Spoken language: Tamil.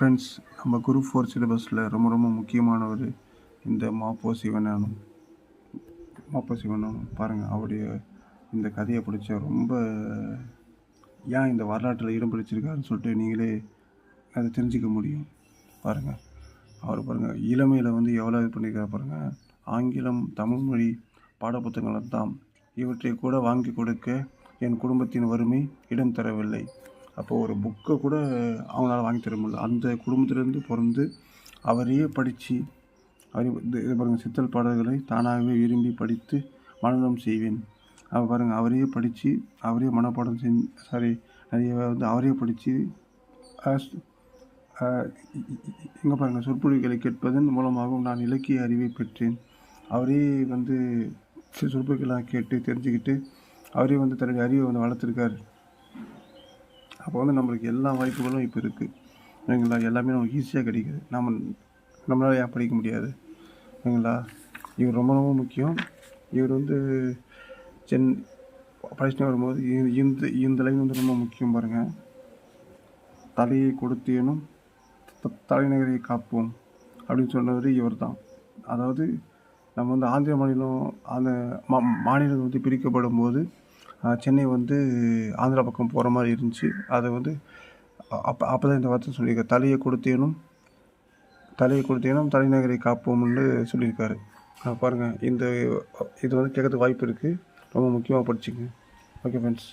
ஃப்ரெண்ட்ஸ் நம்ம குரூப் ஃபோர் சிலபஸில் ரொம்ப ரொம்ப முக்கியமானவர் இந்த மாப்போ சிவனானும் மாப்போ சிவஞானம் பாருங்கள் அவருடைய இந்த கதையை பிடிச்ச ரொம்ப ஏன் இந்த வரலாற்றில் இடம் பிடிச்சிருக்காருன்னு சொல்லிட்டு நீங்களே அதை தெரிஞ்சுக்க முடியும். பாருங்கள் அவர் பாருங்கள் இளமையில் வந்து எவ்வளோ இது பண்ணியிருக்காரு பாருங்கள் ஆங்கிலம் தமிழ் மொழி பாடப்புத்தகங்கள் தான் இவற்றை கூட வாங்கி கொடுக்க என் குடும்பத்தின் வறுமை இடம் தரவில்லை. அப்போது ஒரு புக்கை கூட அவங்களால வாங்கி தர முடியல. அந்த குடும்பத்திலேருந்து பிறந்து அவரையே படித்து அவரே இது பாருங்கள் சித்தல் பாடல்களை தானாகவே விரும்பி படித்து மனநலம் செய்வேன். அவர் பாருங்கள் அவரையே படித்து அவரே மனப்பாடம் செஞ்சு சாரி நிறைய வந்து அவரே படித்து இங்கே பாருங்கள் சொற்பொழிவுகளை கேட்பதன் மூலமாகவும் நான் இலக்கிய அறிவை பெற்றேன். அவரே வந்து சொற்பொழிவுகளாக கேட்டு தெரிஞ்சுக்கிட்டு அவரே வந்து தன்னுடைய அறிவை வந்து வளர்த்துருக்காரு. அப்போ வந்து நம்மளுக்கு எல்லா வாய்ப்புகளும் இப்போ இருக்குது சரிங்களா எல்லாமே நமக்கு ஈஸியாக கிடைக்குது. நம்ம நம்மளால் ஏன் படிக்க முடியாது? சரிங்களா இவர் ரொம்ப ரொம்ப முக்கியம். இவர் வந்து சென் படிச்சுட்டு வரும்போது இந்த இந்த லைன் வந்து ரொம்ப முக்கியம் பாருங்கள் தலையை கொடுத்தேனும் தலைநகரை காப்போம் அப்படின்னு சொன்னவர் இவர் தான் அதாவது நம்ம வந்து ஆந்திர மாநிலம் அந்த மா மாநிலம் வந்து பிரிக்கப்படும் போது சென்னை வந்து ஆந்திரா பக்கம் போகிற மாதிரி இருந்துச்சு. அதை வந்து அப்போ அப்போ தான் இந்த வார்த்தை சொல்லியிருக்காரு. தலையை கொடுத்தேனும் தலையை கொடுத்தேனும் தலைநகரை காப்போம்னு சொல்லியிருக்காரு. பாருங்கள் இந்த இது வந்து கேட்கறதுக்கு வாய்ப்பு இருக்குது ரொம்ப முக்கியமாக படிச்சுங்க ஓகே ஃப்ரெண்ட்ஸ்